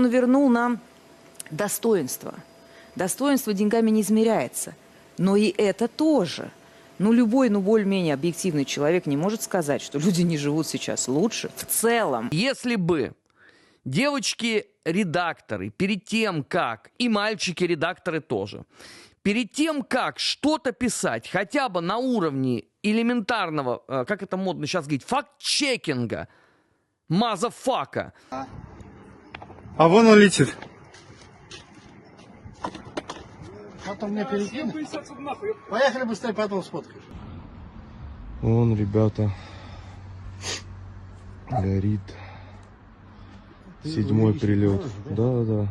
Он вернул нам достоинство. Достоинство деньгами не измеряется. Но и это тоже. Ну, любой, ну, более-менее объективный человек не может сказать, что люди не живут сейчас лучше в целом. Если бы девочки-редакторы перед тем, как, и мальчики-редакторы тоже, перед тем, как что-то писать, хотя бы на уровне элементарного, э, как это модно сейчас говорить, факт-чекинга, мазафака, А вон он летит. Потом мне перекинь. Поехали быстрее, потом сфоткаешь. Вон, ребята, горит. Седьмой прилет. Да-да-да.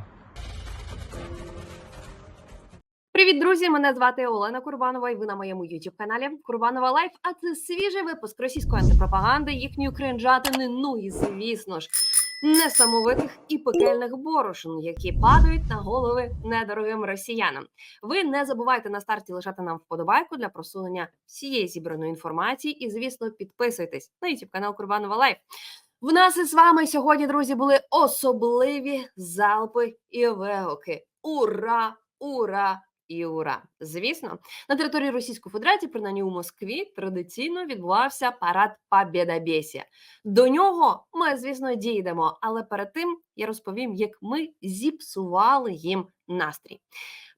Привіт, друзі! Мене звати Олена Курбанова, і ви на моєму youtube каналі Курбанова Лайф. А це свіжий випуск російської антипропаганди, їхньої кринжатини. Ну і звісно ж, несамовитих і пекельних борошен, які падають на голови недорогим росіянам. Ви не забувайте на старті лишати нам вподобайку для просунення всієї зібраної інформації. І, звісно, підписуйтесь на youtube канал Курбанова Лайф. В нас із вами сьогодні, друзі, були особливі залпи і вигуки. Ура! Ура! І ура! Звісно, на території Російської Федерації, принаймні у Москві, традиційно відбувався парад Побєдобєсія. До нього ми, звісно, дійдемо, але перед тим я розповім, як ми зіпсували їм настрій.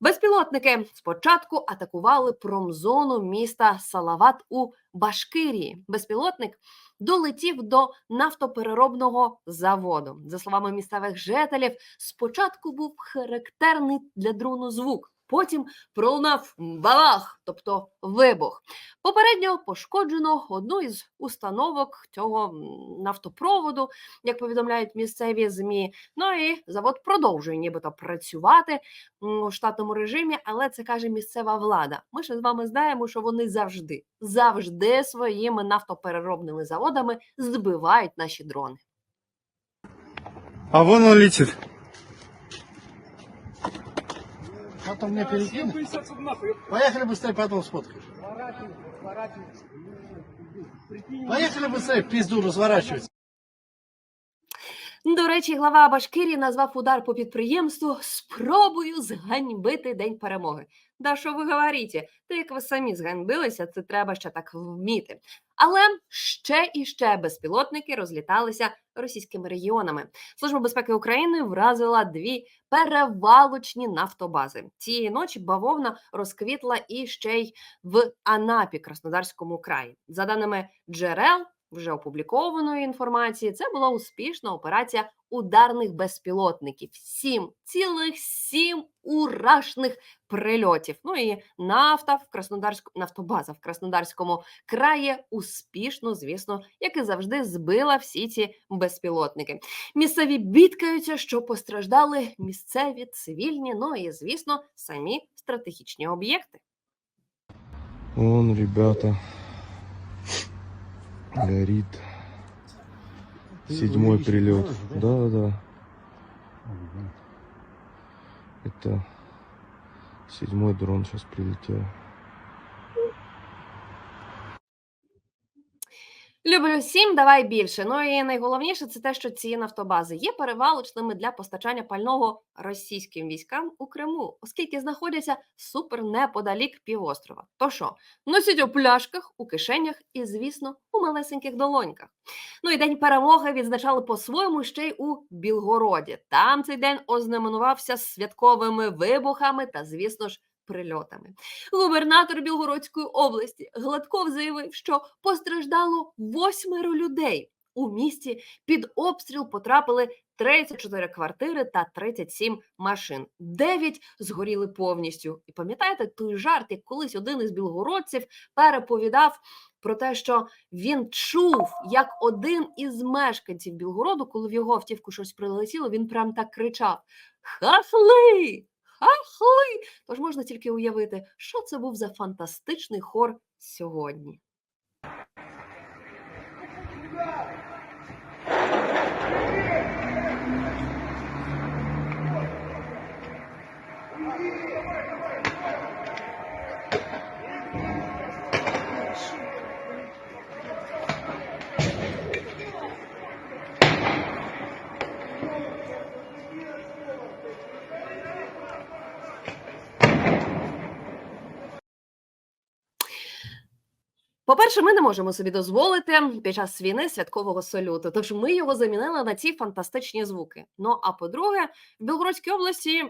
Безпілотники спочатку атакували промзону міста Салават у Башкирії. Безпілотник долетів до нафтопереробного заводу. За словами місцевих жителів, спочатку був характерний для дрону звук. Потім пролунав бабах, тобто вибух. Попередньо пошкоджено одну із установок цього нафтопроводу, як повідомляють місцеві змі. Ну і завод продовжує нібито працювати у штатному режимі, але це каже місцева влада. Ми ж з вами знаємо, що вони завжди, завжди своїми нафтопереробними заводами збивають наші дрони. А вон он летит. Потом мне перекинь. Поехали быстрее, потом сфоткаешь. Поехали быстрее, пизду разворачивайся. До речі, глава Башкирії назвав удар по підприємству спробою зганьбити День перемоги. Да що ви говорите? Та як ви самі зганьбилися, це треба ще так вміти. Але ще і ще безпілотники розліталися російськими регіонами. Служба безпеки України вразила дві перевалочні нафтобази. Цієї ночі бавовна розквітла і ще й в Анапі, Краснодарському краї. За даними джерел, вже опублікованої інформації, це була успішна операція ударних безпілотників. Сім цілих сім урашних прильотів. Ну і нафта в Краснодарську нафтобаза в Краснодарському краї успішно, звісно, як і завжди, збила всі ці безпілотники. Місцеві бідкаються, що постраждали місцеві цивільні, ну і звісно, самі стратегічні об'єкти. Вон, ребята, горит. Седьмой прилет. Да-да-да. Это седьмой дрон сейчас прилетел. Люблю сім, давай більше. Ну і найголовніше це те, що ці нафтобази є перевалочними для постачання пального російським військам у Криму, оскільки знаходяться супер неподалік півострова. То що, носіть у пляшках, у кишенях і, звісно, у малесеньких долоньках. Ну і день перемоги відзначали по-своєму ще й у Білгороді. Там цей день ознаменувався святковими вибухами та, звісно ж, прильотами. Губернатор Білгородської області Гладков заявив, що постраждало восьмеро людей. У місті під обстріл потрапили 34 квартири та 37 машин. Дев'ять згоріли повністю. І пам'ятаєте той жарт, як колись один із білгородців переповідав про те, що він чув, як один із мешканців Білгороду, коли в його автівку щось прилетіло, він прям так кричав: Хахли! Хахли! Тож можна тільки уявити, що це був за фантастичний хор сьогодні. По-перше, ми не можемо собі дозволити під час війни святкового салюту, тож ми його замінили на ці фантастичні звуки. Ну а по-друге, в Білгородській області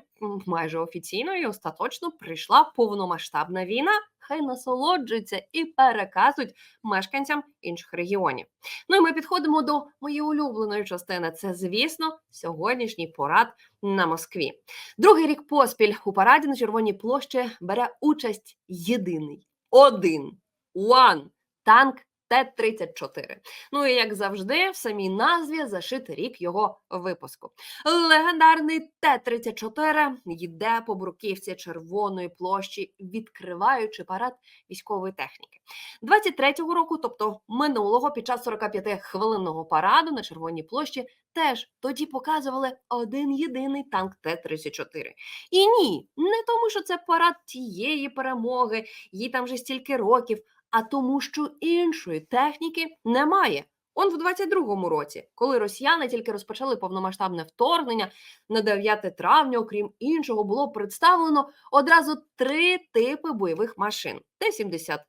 майже офіційно і остаточно прийшла повномасштабна війна. Хай насолоджуються і переказують мешканцям інших регіонів. Ну і ми підходимо до моєї улюбленої частини. Це, звісно, сьогоднішній порад на Москві. Другий рік поспіль у параді на Червоній площі бере участь єдиний один One танк Т-34. Ну і як завжди, в самій назві зашит рік його випуску. Легендарний Т-34 йде по бруківці Червоної площі, відкриваючи парад військової техніки. 23-го року, тобто минулого, під час 45-хвилинного параду на Червоній площі, теж тоді показували один єдиний танк Т-34. І ні, не тому, що це парад тієї перемоги, їй там вже стільки років, а тому, що іншої техніки немає. Он в 22-му році, коли росіяни тільки розпочали повномасштабне вторгнення, на 9 травня, окрім іншого, було представлено одразу три типи бойових машин: Т-72,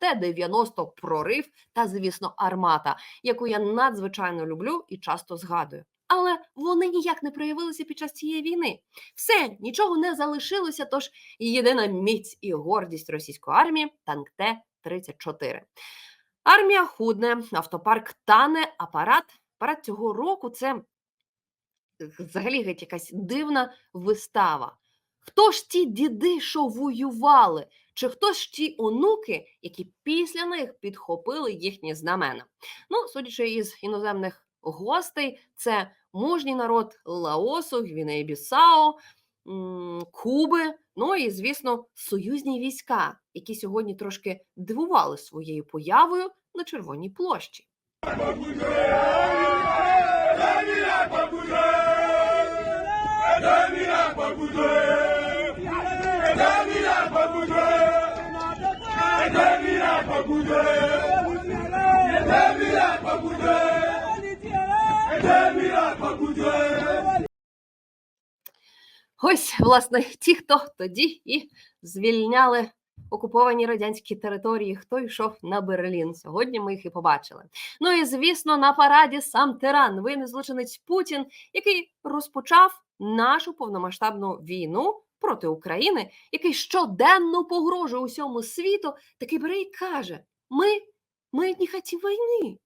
Т-90 прорив та, звісно, армата, яку я надзвичайно люблю і часто згадую. Але вони ніяк не проявилися під час цієї війни. Все, нічого не залишилося, тож єдина міць і гордість російської армії танк Т-34. Армія худне, автопарк тане, апарат. Апарат цього року це взагалі геть якась дивна вистава. Хто ж ті діди, що воювали? Чи хто ж ті онуки, які після них підхопили їхні знамена? Ну, судячи із іноземних гостей, це мужній народ Лаосу, Гвінеї Бісао, Куби, ну і, звісно, союзні війська, які сьогодні трошки дивували своєю появою на Червоній площі. Ось, власне, ті, хто тоді і звільняли окуповані радянські території, хто йшов на Берлін. Сьогодні ми їх і побачили. Ну і звісно, на параді сам тиран, винний злочинець Путін, який розпочав нашу повномасштабну війну проти України, який щоденно погрожує усьому світу, такий бере і каже: Ми, ми не хотім війни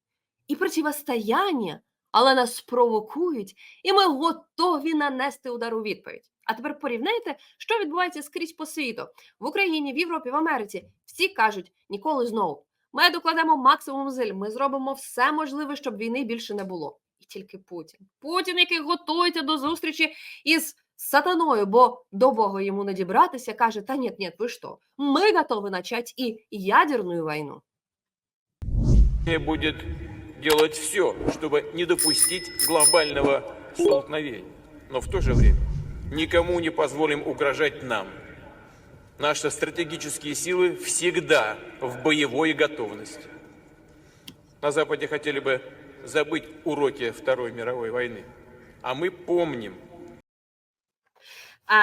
і противостояння, але нас провокують, і ми готові нанести удар у відповідь. А тепер порівняйте, що відбувається скрізь по світу в Україні, в Європі, в Америці. Всі кажуть ніколи знову. Ми докладемо максимум зусиль, ми зробимо все можливе, щоб війни більше не було. І тільки Путін. Путін, який готується до зустрічі із сатаною, бо до Бога йому не дібратися, каже: Та ні, ні, ви що? Ми готові почати і ядерну війну. будет делать все, чтобы не допустить глобального столкновения. Но в то же время никому не позволим угрожать нам. Наши стратегические силы всегда в боевой готовности. На Западе хотели бы забыть уроки Второй мировой войны. А мы помним,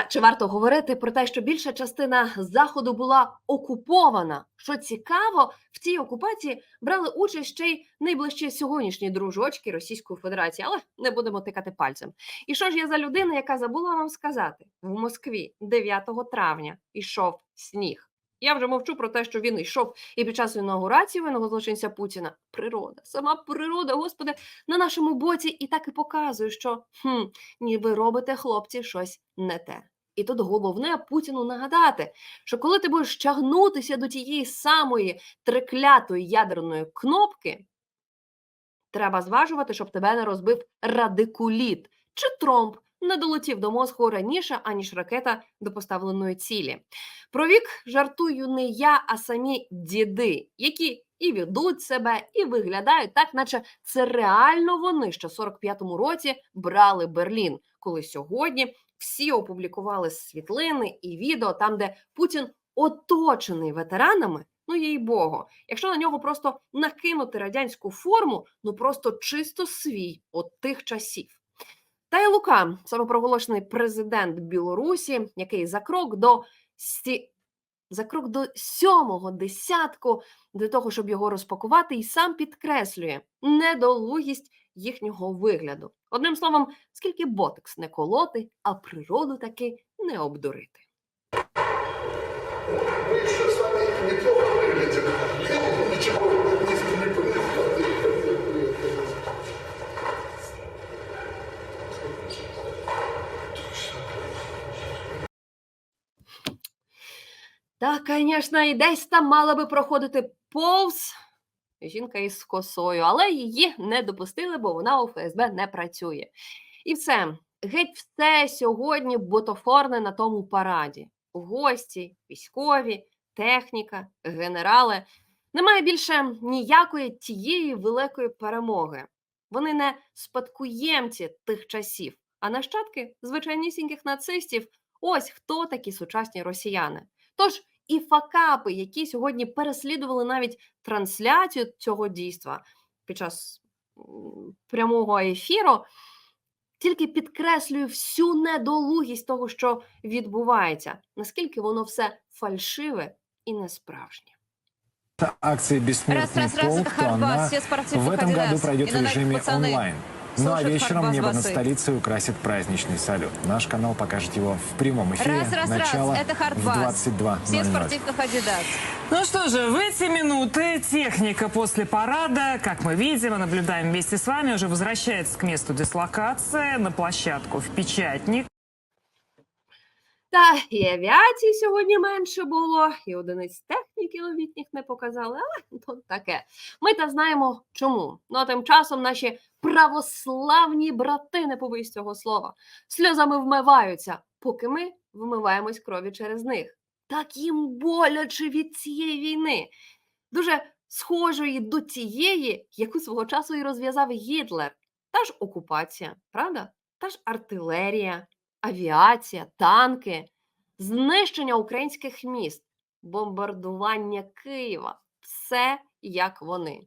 чи варто говорити про те, що більша частина заходу була окупована? Що цікаво, в цій окупації брали участь ще й найближчі сьогоднішні дружочки Російської Федерації, але не будемо тикати пальцем. І що ж я за людина, яка забула вам сказати в Москві 9 травня йшов сніг. Я вже мовчу про те, що він йшов і під час інаугурації винного злочинця Путіна. Природа, сама природа, господи, на нашому боці і так і показує, що хм, ви робите, хлопці, щось не те. І тут головне Путіну нагадати, що коли ти будеш тягнутися до тієї самої триклятої ядерної кнопки, треба зважувати, щоб тебе не розбив радикуліт чи тромб не долетів до мозку раніше, аніж ракета до поставленої цілі. Про вік жартую не я, а самі діди, які і ведуть себе, і виглядають так, наче це реально вони в 45-му році брали Берлін, коли сьогодні всі опублікували світлини і відео там, де Путін оточений ветеранами. Ну, їй Богу, якщо на нього просто накинути радянську форму, ну просто чисто свій от тих часів. Та й Лука, самопроголошений президент Білорусі, який за крок до сі... за крок до сьомого десятку для того, щоб його розпакувати, і сам підкреслює недолугість їхнього вигляду. Одним словом, скільки ботекс не колоти, а природу таки не обдурити. Мы еще с вами неплохо выглядим. Ничего не, не понимаю. Та, звісно, і десь там мала би проходити повз жінка із косою, але її не допустили, бо вона у ФСБ не працює. І все, геть все сьогодні бутофорне на тому параді. Гості, військові, техніка, генерали. Немає більше ніякої тієї великої перемоги. Вони не спадкоємці тих часів, а нащадки звичайнісіньких нацистів. Ось хто такі сучасні росіяни. Тож і факапи, які сьогодні переслідували навіть трансляцію цього дійства під час м, прямого ефіру, тільки підкреслює всю недолугість того, що відбувається, наскільки воно все фальшиве і несправжнє. акции Раз, «Бессмертный раз, раз, полк», это то она Хардбас, все спортивных в этом году Адидас. пройдет И в надо, режиме пацаны, онлайн. Ну а слушать вечером Хардбас небо над басы. столицей украсит праздничный салют. Наш канал покажет его в прямом эфире. Раз, раз, раз, Начало это в Хардбас. 22.00. Все спортивных Адидас. Ну что же, в эти минуты техника после парада, как мы видим и наблюдаем вместе с вами, уже возвращается к месту дислокации на площадку в Печатник. Та і авіації сьогодні менше було, і одиниць техніки новітніх не показали, але то таке. Ми та знаємо чому. Ну а тим часом наші православні брати, не побоюсь цього слова, сльозами вмиваються, поки ми вмиваємось крові через них. Так їм боляче від цієї війни. Дуже схожої до тієї, яку свого часу і розв'язав Гітлер. Та ж окупація, правда? Та ж артилерія, авіація, танки, знищення українських міст, бомбардування Києва. Все як вони.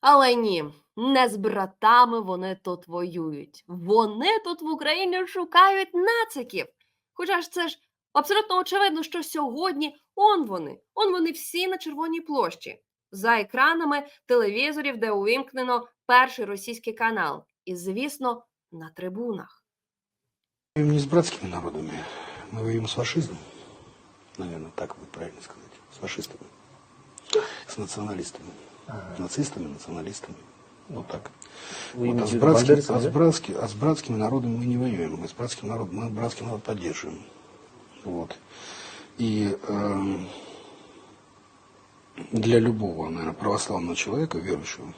Але ні, не з братами вони тут воюють. Вони тут в Україні шукають нациків. Хоча ж це ж абсолютно очевидно, що сьогодні он вони, он вони всі на Червоній площі, за екранами телевізорів, де увімкнено перший російський канал. І, звісно, на трибунах. не с братскими народами, мы воюем с фашизмом. Наверное, так будет правильно сказать. С фашистами. С националистами. Нацистами, националистами. Вот так. Вот, а, с братскими, а, с братски- а с братскими народами мы не воюем. Мы с братским народом, мы братский народ поддерживаем. Вот. И эм, для любого, наверное, православного человека, верующего,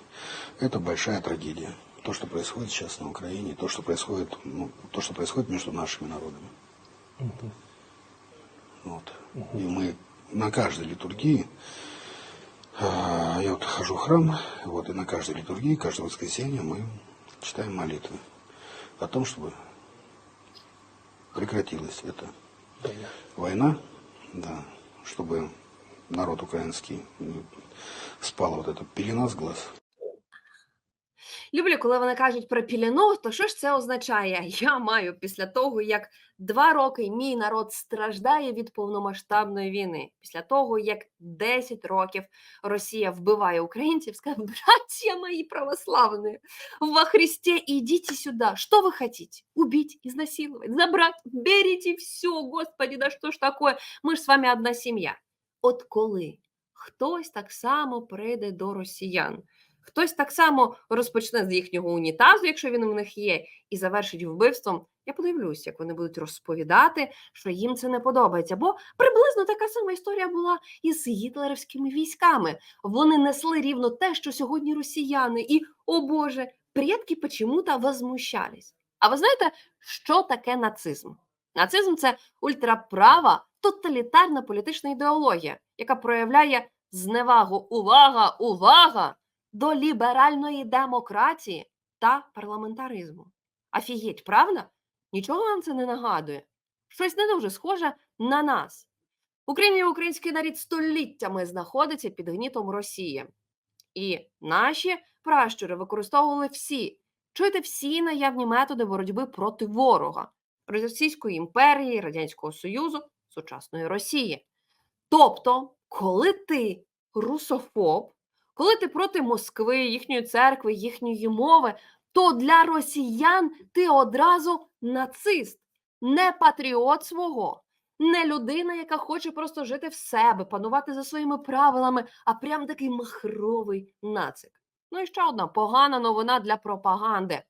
это большая трагедия. То, что происходит сейчас на Украине, то, что происходит, ну, то, что происходит между нашими народами. Вот. И мы на каждой литургии, я вот хожу в храм, вот, и на каждой литургии, каждое воскресенье мы читаем молитвы о том, чтобы прекратилась эта война, да, чтобы народ украинский м, спала вот эта пелена с глаз. Люблю, коли вони кажуть про піліну, то що ж це означає? Я маю після того, як два роки мій народ страждає від повномасштабної війни, після того, як 10 років Росія вбиває українців, сказати, братья мої православні, во Христе идите сюда. Что вы хотите? Убить, изнасиловать, забрать? Берите все, Господи, да что ж такое? Ми ж з вами одна сім'я. От коли хтось так само прийде до росіян, хтось так само розпочне з їхнього унітазу, якщо він у них є, і завершить вбивством. Я подивлюсь, як вони будуть розповідати, що їм це не подобається. Бо приблизно така сама історія була і з гітлерівськими військами. Вони несли рівно те, що сьогодні росіяни, і, о Боже, предки почему-то возмущались. А ви знаєте, що таке нацизм? Нацизм це ультраправа тоталітарна політична ідеологія, яка проявляє зневагу, увага, увага до ліберальної демократії та парламентаризму. Афігеть, правда? Нічого вам це не нагадує. Щось не дуже схоже на нас. В Україні український нарід століттями знаходиться під гнітом Росії. І наші пращури використовували всі, чуєте, всі наявні методи боротьби проти ворога Російської імперії, Радянського Союзу, сучасної Росії. Тобто, коли ти русофоб, коли ти проти Москви, їхньої церкви, їхньої мови, то для росіян ти одразу нацист, не патріот свого, не людина, яка хоче просто жити в себе, панувати за своїми правилами, а прям такий махровий нацик. Ну і ще одна погана новина для пропаганди.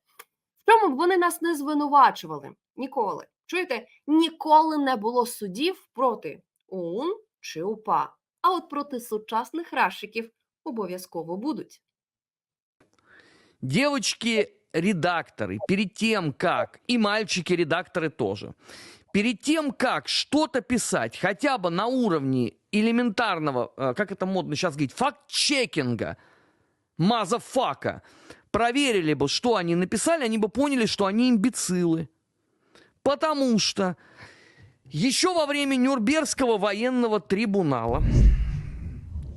В чому вони нас не звинувачували ніколи. Чуєте, ніколи не було судів проти ОУН чи УПА. А от проти сучасних рашиків обов'язково будуть. Девочки-редакторы, перед тем, как, и мальчики-редакторы тоже, перед тем, как что-то писать, хотя бы на уровне элементарного, э, как это модно сейчас говорить, факт-чекинга, мазафака, проверили бы, что они написали, они бы поняли, что они имбецилы. Потому что еще во время Нюрнбергского военного трибунала,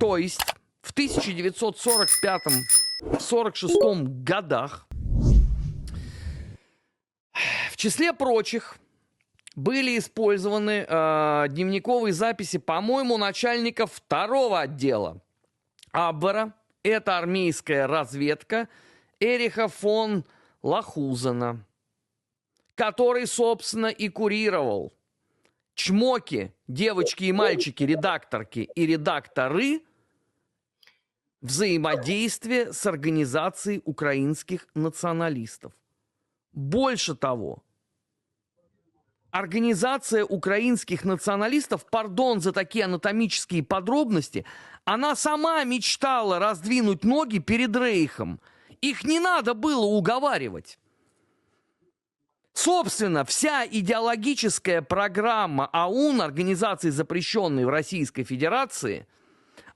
то есть в 1945-46 годах, в числе прочих были использованы э, дневниковые записи, по-моему, начальника второго отдела Абвера, это армейская разведка, Эриха фон Лахузена, который, собственно, и курировал. Чмоки, девочки и мальчики, редакторки и редакторы взаимодействие с организацией украинских националистов. Больше того, Организация украинских националистов, пардон за такие анатомические подробности, она сама мечтала раздвинуть ноги перед Рейхом. Их не надо было уговаривать. Собственно, вся идеологическая программа АУН, организации, запрещенной в Российской Федерации,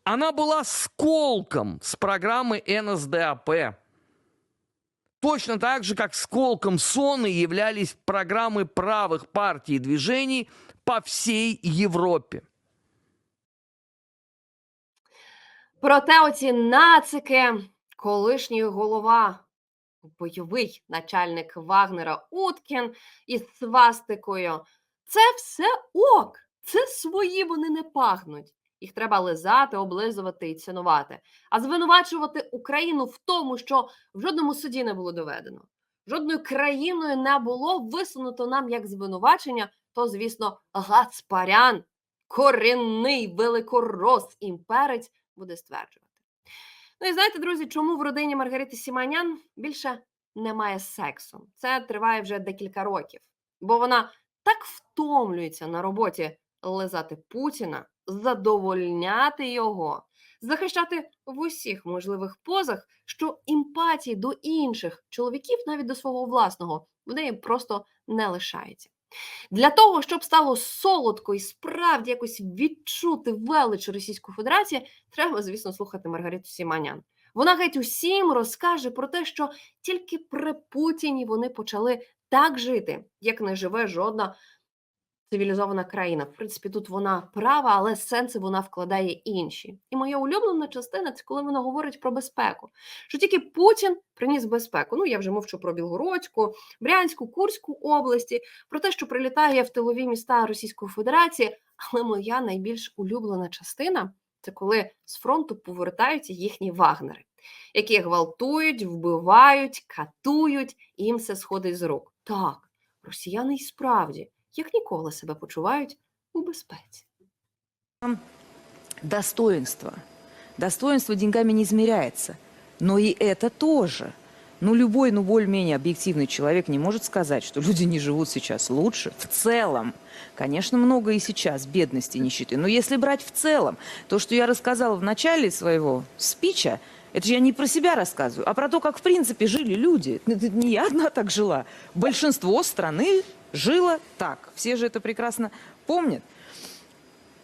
она была сколком с программы НСДАП. Точно так же, как сколком СОНы являлись программы правых партий и движений по всей Европе. Проте оці нацики, колишній голова, бойовий начальник Вагнера Уткін із свастикою, це все ок. Це свої вони не пахнуть. Їх треба лизати, облизувати і цінувати. А звинувачувати Україну в тому, що в жодному суді не було доведено, жодною країною не було висунуто нам як звинувачення, то, звісно, Гацпарян, корінний великорос імперець, буде стверджувати. Ну і знаєте, друзі, чому в родині Маргарити Сіманян більше немає сексу? Це триває вже декілька років, бо вона так втомлюється на роботі лизати Путіна, задовольняти його, захищати в усіх можливих позах, що емпатії до інших чоловіків, навіть до свого власного, в неї просто не лишається. Для того, щоб стало солодко і справді якось відчути велич Російської Федерації, треба, звісно, слухати Маргариту Сіманян. Вона геть усім розкаже про те, що тільки при Путіні вони почали так жити, як не живе жодна цивілізована країна. В принципі, тут вона права, але сенси вона вкладає інші. І моя улюблена частина це коли вона говорить про безпеку. Що тільки Путін приніс безпеку. Ну я вже мовчу про Білгородську, Брянську, Курську області, про те, що прилітає в тилові міста Російської Федерації. Але моя найбільш улюблена частина це коли з фронту повертаються їхні вагнери, які гвалтують, вбивають, катують, і їм все сходить з рук. Так, росіяни і справді як ніколи себе почувають у безпеці. Достоинство. Достоинство деньгами не измеряется. Но и это тоже. Ну, любой, ну, более-менее объективный человек не может сказать, что люди не живут сейчас лучше. В целом. Конечно, много и сейчас бедности и нищеты. Но если брать в целом, то, что я рассказала в начале своего спича, это же я не про себя рассказываю, а про то, как в принципе жили люди. Это не я одна так жила. Большинство страны жило так. Все же это прекрасно помнят.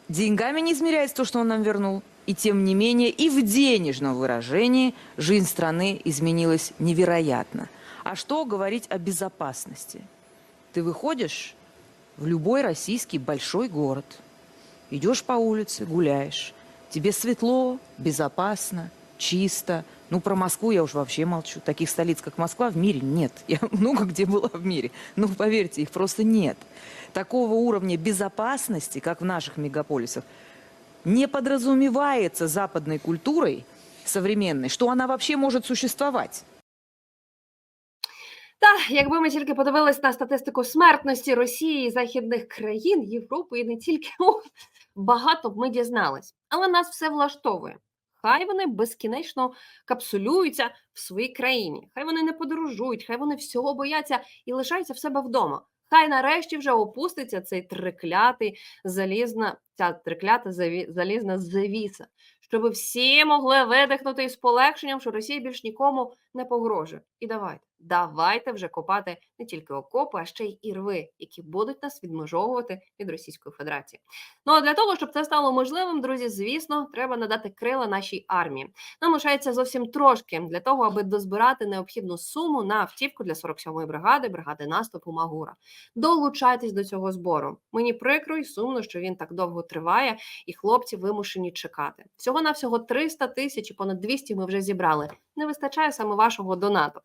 Деньгами не измеряется то, что он нам вернул. И тем не менее, и в денежном выражении жизнь страны изменилась невероятно. А что говорить о безопасности? Ты выходишь в любой российский большой город, идешь по улице, гуляешь, тебе светло, безопасно, чисто. Ну, про Москву я уж вообще молчу. Таких столиц, как Москва, в мире нет. Я много где была в мире. Но поверьте, их просто нет. Такого уровня безопасности, как в наших мегаполисах, не подразумевается западной культурой современной, что она вообще может существовать. Та якби ми тільки подивились на статистику смертності Росії і західних країн, Європи і не тільки багато б ми дізнались. Але нас все влаштовує. Хай вони безкінечно капсулюються в своїй країні. Хай вони не подорожують, хай вони всього бояться і лишаються в себе вдома. Хай нарешті вже опуститься цей триклятий залізна, ця триклята заві- залізна завіса, щоб всі могли видихнути із полегшенням, що Росія більш нікому не погрожує. І давайте, давайте вже копати не тільки окопи, а ще й і рви, які будуть нас відмежовувати від Російської Федерації. Ну а для того, щоб це стало можливим, друзі, звісно, треба надати крила нашій армії. Нам лишається зовсім трошки для того, аби дозбирати необхідну суму на автівку для 47-ї бригади, бригади наступу Магура. Долучайтесь до цього збору. Мені прикро і сумно, що він так довго триває, і хлопці вимушені чекати. Всього на всього 300 тисяч і понад 200 ми вже зібрали. Не вистачає саме вашого донату.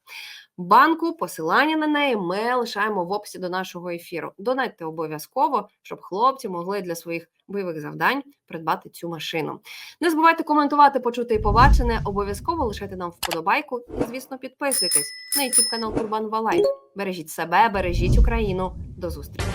Банку, посилання на неї ми лишаємо в описі до нашого ефіру. Донатьте обов'язково, щоб хлопці могли для своїх бойових завдань придбати цю машину. Не забувайте коментувати, почути і побачене. Обов'язково лишайте нам вподобайку і, звісно, підписуйтесь на YouTube канал Курбанова Лайф. Бережіть себе, бережіть Україну. До зустрічі.